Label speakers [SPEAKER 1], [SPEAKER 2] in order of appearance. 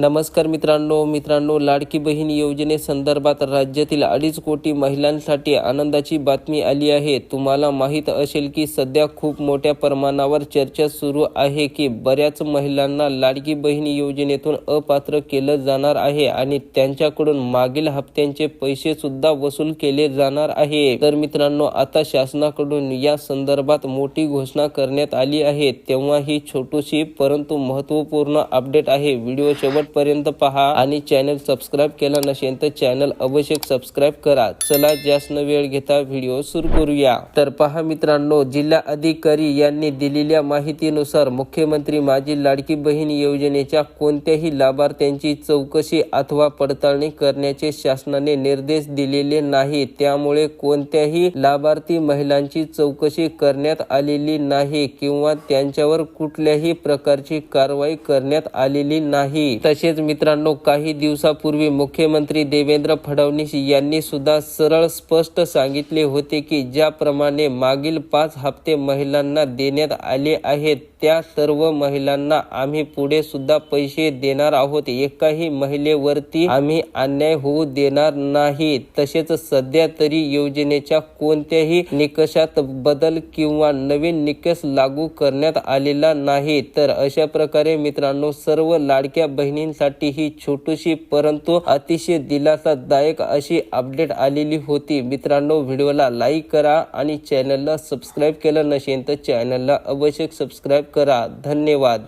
[SPEAKER 1] नमस्कार मित्रांनो मित्रांनो लाडकी बहीण योजनेसंदर्भात राज्यातील अडीच कोटी महिलांसाठी आनंदाची बातमी आली आहे. तुम्हाला माहीत असेल की सध्या खूप मोठ्या प्रमाणावर चर्चा सुरू आहे की बऱ्याच महिलांना लाडकी बहीण योजनेतून अपात्र केलं जाणार आहे आणि त्यांच्याकडून मागील हप्त्यांचे पैसे सुद्धा वसूल केले जाणार आहे. तर मित्रांनो आता शासनाकडून या संदर्भात मोठी घोषणा करण्यात आली आहे. तेव्हा ही छोटीशी परंतु महत्त्वपूर्ण अपडेट आहे. व्हिडिओ शेवट शेवटपर्यंत पहा आणि चॅनल सबस्क्राईब केला नसेल तर चॅनल अवश्य सबस्क्राईब करा. चला जास्त वेळ घेता व्हिडिओ सुरू करूया. तर पहा मित्रांनो जिल्हा अधिकारी यांनी दिलेल्या माहितीनुसार मुख्यमंत्री माझी लाडकी बहीण योजनेच्या कोणत्याही लाभार्थ्यांची चौकशी अथवा पडताळणी करण्याचे शासनाने निर्देश दिलेले नाही. त्यामुळे कोणत्याही लाभार्थी महिलांची चौकशी करण्यात आलेली नाही किंवा त्यांच्यावर कुठल्याही प्रकारची कारवाई करण्यात आलेली नाही. तसेच मित्रांनो काही दिवसापूर्वी मुख्यमंत्री देवेंद्र फडणवीस यांनी सुद्धा सरळ स्पष्ट सांगितले होते की ज्याप्रमाणे मागील पाच हप्ते महिलांना देण्यात आले आहेत त्या सर्व महिलांना आम्ही पुढे सुद्धा पैसे देणार आहोत. एकाही महिलेवरती आम्ही अन्याय होऊ देणार नाही. तसेच सध्या तरी योजनेच्या कोणत्याही निकषात बदल किंवा नवीन निकष लागू करण्यात आलेला नाही. तर अशा प्रकारे मित्रांनो सर्व लाडक्या बहिणी बहिणींसाठी ही छोटीशी परंतु अतिशय दिलासादायक अशी अपडेट आलेली होती. मित्रांनो व्हिडिओला लाईक करा आणि चॅनलला सबस्क्राईब केलं नसेल तर चॅनलला अवश्य सबस्क्राईब करा. धन्यवाद.